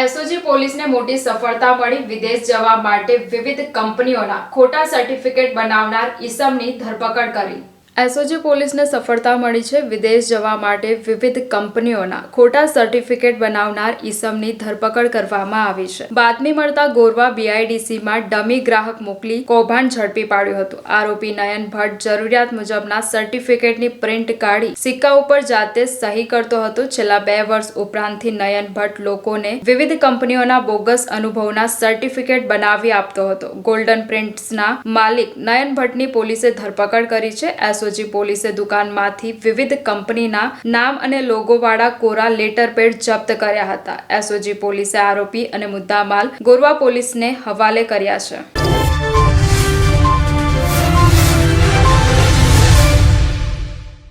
SOG પોલીસને મોટી સફળતા મળી. વિદેશ જવા માટે વિવિધ કંપનીઓના ખોટા સર્ટિફિકેટ બનાવનાર ઈસમની ધરપકડ કરી. એસઓજી પોલીસને સફળતા મળી છે. વિદેશ જવા માટે વિવિધ કંપનીઓના ખોટા સર્ટિફિકેટ બનાવનાર ઈસમની ધરપકડ કરવામાં આવી છે. બાતમી મળતા ગોરવા બીઆઈડીસીમાં ડમી ગ્રાહક મોકલી કૌભાંડ ઝડપી પાડ્યું હતું. આરોપી નયન ભટ્ટ જરૂરિયાત મુજબના સર્ટિફિકેટની પ્રિન્ટ કાઢી સિક્કા ઉપર જાતે સહી કરતો હતો. છેલ્લા બે વર્ષ ઉપરાંતથી નયન ભટ્ટ લોકોને વિવિધ કંપનીઓના બોગસ અનુભવના સર્ટિફિકેટ બનાવી આપતો હતો. ગોલ્ડન પ્રિન્ટ્સના માલિક નયન ભટ્ટની પોલીસે ધરપકડ કરી છે. એસઓજી પોલીસે દુકાનમાંથી વિવિધ કંપનીના નામ અને લોગોવાળા કોરા લેટર પેડ જપ્ત કર્યા હતા. એસઓજી પોલીસે આરોપી અને મુદ્દામાલ ગોરવા પોલીસને હવાલે કર્યા છે.